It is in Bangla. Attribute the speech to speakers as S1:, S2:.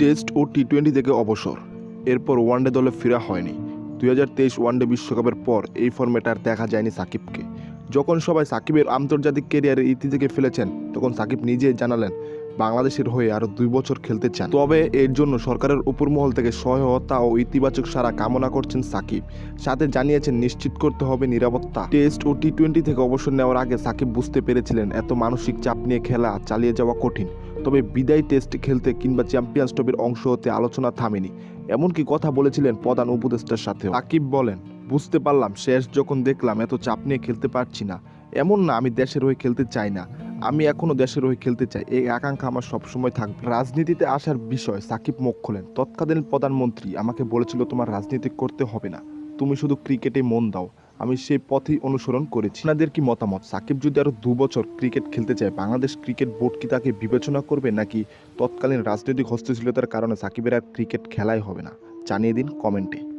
S1: টেস্ট ও টি টোয়েন্টি থেকে অবসর। এরপর ওয়ানডে দলে ফেরা হয়নি। দুই হাজার তেইশ ওয়ানডে বিশ্বকাপের পর এই ফর্মেট আর দেখা যায়নি সাকিবকে। যখন সবাই সাকিবের আন্তর্জাতিক ক্যারিয়ারের ইতি থেকে ফেলেছেন, তখন সাকিব নিজেই জানালেন, বাংলাদেশের হয়ে আরও দুই বছর খেলতে চান। তবে এর জন্য সরকারের উপরমহল থেকে সহায়তা ও ইতিবাচক সারা কামনা করছেন সাকিব। সাথে জানিয়েছেন, নিশ্চিত করতে হবে নিরাপত্তা। টেস্ট ও টি টোয়েন্টি থেকে অবসর নেওয়ার আগে সাকিব বুঝতে পেরেছিলেন, এত মানসিক চাপ নিয়ে খেলা চালিয়ে যাওয়া কঠিন। তবে বিদায় টেস্ট খেলতে কিংবা চ্যাম্পিয়ন্স ট্রফির অংশ হতে আলোচনা থামেনি। এমনকি কথা বলেছিলেন প্রধান উপদেষ্টার সাথে সাকিব বলেন, বুঝতে পারলাম, শেষ যখন দেখলাম, এত চাপ নিয়ে খেলতে পারছি না। এমন না, আমি দেশের হয়ে খেলতে চাই না। আমি এখনও দেশের হয়ে খেলতে চাই। এই আকাঙ্ক্ষা আমার সবসময় থাকবে। রাজনীতিতে আসার বিষয়, সাকিব মুখ খোলেন, তৎকালীন প্রধানমন্ত্রী আমাকে বলেছিল তোমার রাজনীতি করতে হবে না। তুমি শুধু ক্রিকেটে মন দাও। আমি সেই পথেই অনুসরণ করেছি। আপনাদের কি মতামত? সাকিব যদি আরও দু বছর ক্রিকেট খেলতে চায়, বাংলাদেশ ক্রিকেট বোর্ড কি তাকে বিবেচনা করবে নাকি তৎকালীন রাজনৈতিক হস্তশীলতার কারণে সাকিবের আর ক্রিকেট খেলাই হবে না? জানিয়ে দিন কমেন্টে।